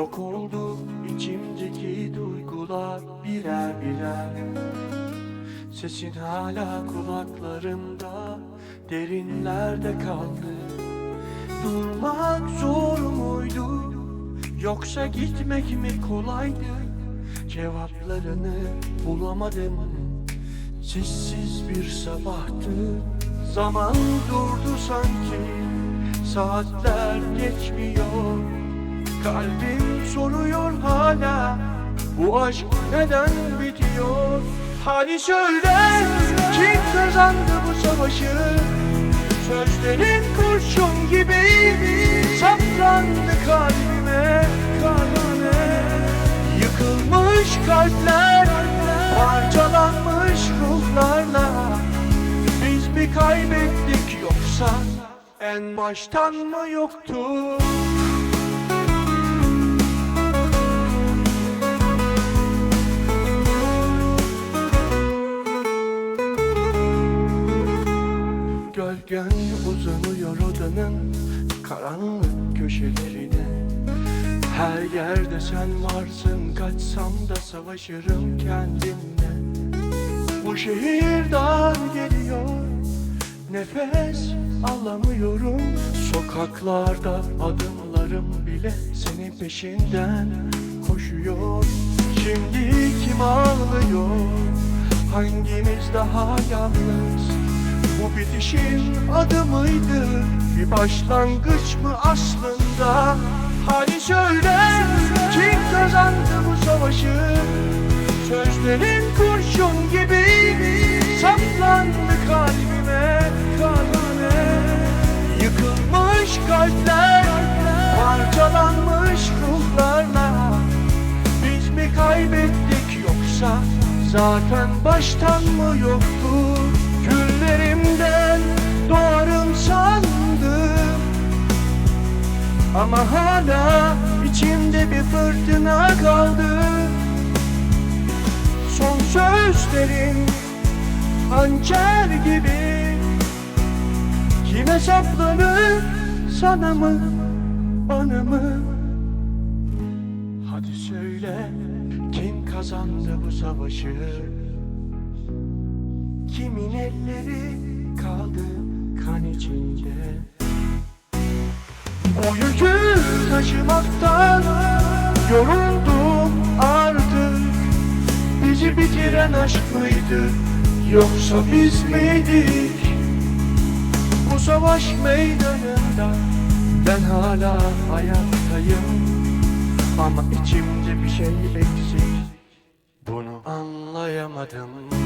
Yok oldu içimdeki duygular birer birer. Sesin hala kulaklarımda Derinlerde kaldı. Durmak zor muydu Yoksa gitmek mi kolaydı? Cevaplarını bulamadım. Sessiz bir sabahtı. Zaman durdu sanki Saatler geçmiyor. Kalbim soruyor hala. Bu aşk neden bitiyor? Hadi söyle Kim kazandı bu savaşı? Sözlerin kurşun gibi Saplandı kalbime Kalbime. Yıkılmış kalpler Parçalanmış ruhlarla. Biz mi kaybettik yoksa? En baştan mı yoktu Gölgen uzanıyor odanın karanlık köşelerine. Her yerde sen varsın kaçsam da savaşırım kendimle. Bu şehir dar geliyor Nefes alamıyorum. Sokaklarda adımlarım bile senin peşinden koşuyor. Şimdi kim ağlıyor? Hangimiz daha yalnız Bu bitişin adı mıydı? Bir başlangıç mı aslında? Hadi söyle Kim kazandı bu savaşı? Sözlerin kurşun gibi saplandı kalbime, kalbime. Yıkılmış kalpler, parçalanmış ruhlarla. Biz mi kaybettik yoksa zaten baştan mı yoktu Ama hala içimde bir fırtına kaldı. Son sözlerin hançer gibi. Kime saplanır sana mı bana mı? Hadi söyle kim kazandı bu savaşı? Kimin elleri kaldı kan içinde O yükü taşımaktan yoruldum artık. Bizi bitiren aşk mıydı yoksa biz miydik? Bu savaş meydanında ben hala ayaktayım Ama içimde bir şey eksik. Bunu anlayamadım